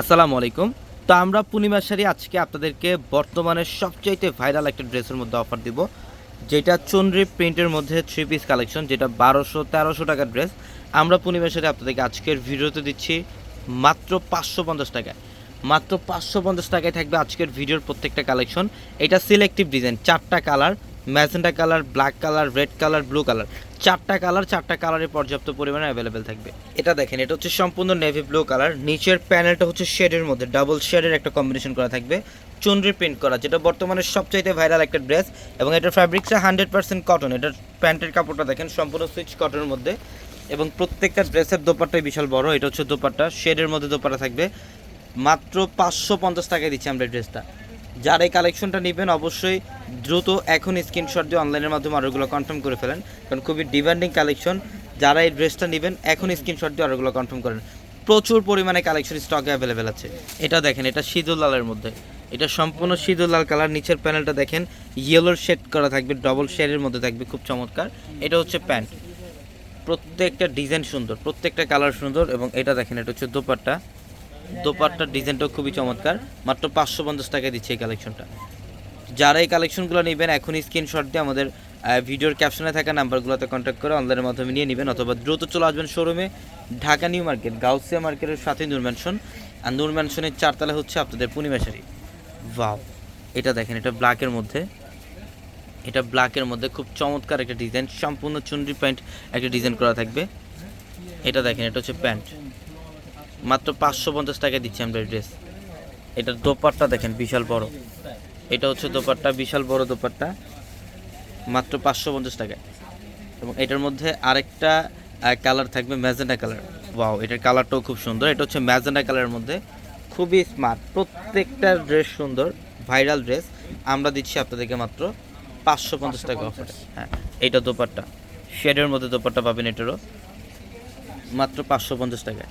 আসসালামু আলাইকুম। তো আমরা পূর্ণিমা শাড়ি আজকে আপনাদেরকে বর্তমানে সবচাইতে ভাইরাল একটা ড্রেসের মধ্যে অফার দিব। যেটা চন্দ্রী প্রিন্টের মধ্যে থ্রি পিস কালেকশন যেটা বারোশো তেরোশো টাকার ড্রেস আমরা পূর্ণিমা শাড়ি আপনাদেরকে আজকের ভিডিওতে দিচ্ছি মাত্র পাঁচশো পঞ্চাশ টাকায়। মাত্র পাঁচশো পঞ্চাশ টাকায় থাকবে আজকের ভিডিওর প্রত্যেকটা কালেকশন এটা সিলেক্টিভ ডিজাইন চারটা colour magenta colour, black colour, red colour, blue colour. চারটা কালার, চারটা কালারে পর্যাপ্ত পরিমাণে অ্যাভেলেবেল থাকবে। এটা দেখেন, এটা হচ্ছে সম্পূর্ণ নেভি ব্লু কালার নিচের প্যানেলটা হচ্ছে শেডের মধ্যে ডাবল শেডের একটা কম্বিনেশন করা থাকবে। চুনরি প্রিন্ট করা, যেটা বর্তমানে সবচাইতে ভাইরাল একটা ড্রেস এবং এটার ফ্যাব্রিক্সটা হান্ড্রেড পার্সেন্ট কটন এটার প্যান্টের কাপড়টা দেখেন, সম্পূর্ণ সুইচ কটনের মধ্যে। এবং প্রত্যেকটা ড্রেসের দোপাট্টাই বিশাল বড়। এটা হচ্ছে দোপাট্টা। শেডের মধ্যে দোপাট্টা থাকবে। মাত্র পাঁচশো পঞ্চাশ টাকায় দিচ্ছি আমরা ড্রেসটা যারা এই কালেকশনটা নেবেন, অবশ্যই দ্রুত এখন স্ক্রিনশট দিয়ে অনলাইনের মাধ্যমে অর্ডারগুলো কনফার্ম করে ফেলেন। কারণ খুবই ডিমান্ডিং কালেকশন যারা এই ড্রেসটা নেবেন, এখন স্ক্রিনশট দিয়ে অর্ডারগুলো কনফার্ম করেন। প্রচুর পরিমাণে কালেকশন স্টকে অ্যাভেলেবেল আছে। এটা দেখেন, এটা সিঁদুর লালের মধ্যে। এটা সম্পূর্ণ সিঁদুর লাল কালার নিচের প্যানেলটা দেখেন ইয়েলোর শেড করা থাকবে ডবল শেডের মধ্যে থাকবে, খুব চমৎকার। এটা হচ্ছে প্যান্ট প্রত্যেকটা ডিজাইন সুন্দর, প্রত্যেকটা কালার সুন্দর, এবং এটা দেখেন, এটা হচ্ছে দোপাট্টা। দোপাট্টার ডিজাইনটাও খুবই চমৎকার। মাত্র পাঁচশো পঞ্চাশ টাকায় দিচ্ছে এই কালেকশনটা। যারা এই কালেকশনগুলো নেবেন, এখনই স্ক্রিনশট দিয়ে আমাদের ভিডিওর ক্যাপশনে থাকা নাম্বারগুলোতে কন্ট্যাক্ট করে অনলাইনের মাধ্যমে নিয়ে নেবেন, অথবা দ্রুত চলে আসবেন শোরুমে ঢাকা নিউ মার্কেট গাউসিয়া মার্কেটের সাথে নূর ম্যানশন আর নূর ম্যানশনের চারতলা হচ্ছে আপনাদের পূর্ণিমা শাড়ি ওয়াও এটা দেখেন, এটা ব্ল্যাকের মধ্যে। এটা ব্ল্যাকের মধ্যে খুব চমৎকার একটা ডিজাইন সম্পূর্ণ চুনরি প্যান্ট একটা ডিজাইন করা থাকবে। এটা দেখেন, এটা হচ্ছে প্যান্ট। মাত্র পাঁচশো পঞ্চাশ টাকায় দিচ্ছি আমরা ড্রেস এটার দোপাট্টা দেখেন বিশাল বড়। এটা হচ্ছে দোপাট্টা বিশাল বড় দোপাট্টা। মাত্র পাঁচশো পঞ্চাশ টাকায়। এবং এটার মধ্যে আরেকটা কালার থাকবে ম্যাজেন্ডা কালার ওয়াও এটার কালারটাও খুব সুন্দর। এটা হচ্ছে ম্যাজেন্ডা কালারের মধ্যে। খুবই স্মার্ট প্রত্যেকটা ড্রেস সুন্দর। ভাইরাল ড্রেস আমরা দিচ্ছি আপনাদেরকে মাত্র পাঁচশো পঞ্চাশ টাকা অফারে হ্যাঁ এইটা দোপাট্টা। শেডের মধ্যে দোপাট্টা পাবেন এটারও। মাত্র পাঁচশো পঞ্চাশ টাকায়।